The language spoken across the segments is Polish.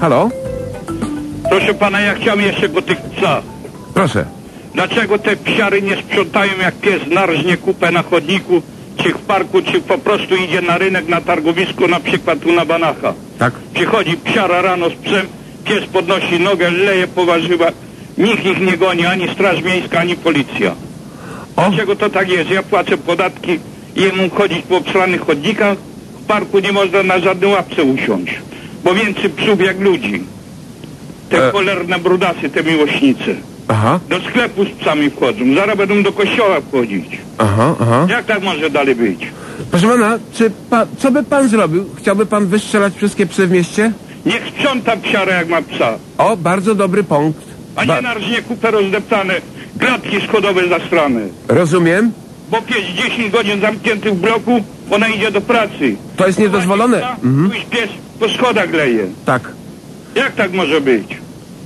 Halo? Proszę pana, ja chciałem jeszcze po tych psach. Proszę. Dlaczego te psiary nie sprzątają jak pies narżnie kupę na chodniku, czy w parku, czy po prostu idzie na rynek, na targowisku, na przykład tu na Banacha. Tak? Przychodzi psiara rano z psem, pies podnosi nogę, leje po warzywa. Nikt ich nie goni, ani straż miejska, ani policja. O, Dlaczego to tak jest? Ja płacę podatki, jemu chodzić po obsranych chodnikach, w parku nie można na żadnej łapce usiąść, bo więcej psów jak ludzi. Te E. cholerne brudasy, te miłośnice. aha, Do sklepu z psami wchodzą, zaraz będą do kościoła wchodzić. aha, aha. Jak tak może dalej być? Proszę pana, czy pa, co by pan zrobił? Chciałby pan wystrzelać wszystkie psy w mieście? Niech sprząta psiara jak ma psa, O, bardzo dobry punkt. a Ba- nie narżnie kupę rozdeptane, klatki schodowe zastrane. Rozumiem. Bo pies 10 godzin zamknięty w bloku, ona idzie do pracy. To jest niedozwolone. Mhm. pies po schodach leje. Tak. Jak tak może być?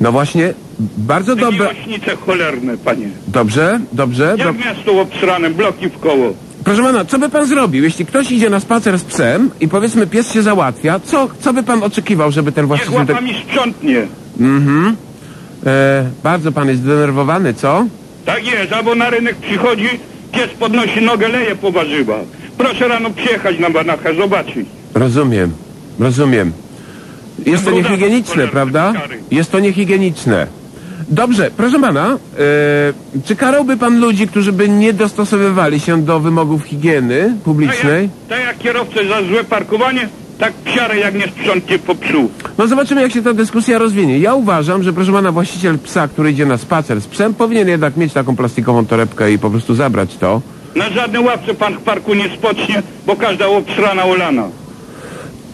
No właśnie, bardzo dobre. miłośnice cholerne, panie. Dobrze, dobrze. Do... Jak miasto obsrane, bloki w koło. Proszę pana, co by pan zrobił, jeśli ktoś idzie na spacer z psem i powiedzmy pies się załatwia, co, co by pan oczekiwał, żeby ten Niech właściciel... Tak... łapami sprzątnie. Mhm. E, bardzo pan jest zdenerwowany, co? Tak jest, albo na rynek przychodzi, pies podnosi nogę, leje po warzywa. Proszę rano przyjechać na Banachę, zobaczyć. Rozumiem, rozumiem. Jest to niehigieniczne, prawda? Jest to niehigieniczne. Dobrze, proszę pana, e, czy karałby pan ludzi, którzy by nie dostosowywali się do wymogów higieny Tak jak, publicznej? tak jak kierowcę za złe parkowanie, tak psiarę jak nie sprzątnie po psu. No zobaczymy, jak się ta dyskusja rozwinie. Ja uważam, że proszę pana, właściciel psa, który idzie na spacer z psem, powinien jednak mieć taką plastikową torebkę i po prostu zabrać to. Na żadnej ławce pan w parku nie spocznie, bo każda obsrana olana.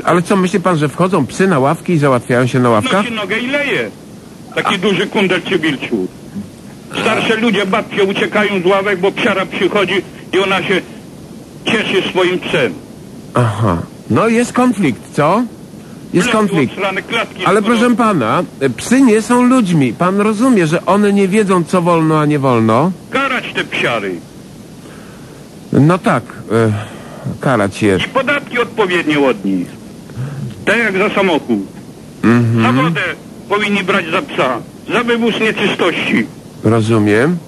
Ale co, myśli pan, że wchodzą psy na ławki i załatwiają się na ławkach? Nosi nogę i leje. Taki duży kundel cybilciu. Starsze ludzie, babcie uciekają z ławek, bo psiara przychodzi i ona się cieszy swoim psem. Aha. No jest konflikt, co? Jest konflikt. Ale proszę pana, psy nie są ludźmi. Pan rozumie, że one nie wiedzą, co wolno, a nie wolno? Karać te psiary. No tak, e, karać je. I podatki odpowiednie od nich. Tak jak za samochód. Mhm. Za wodę powinni brać za psa. Za wywóz nieczystości. Rozumiem.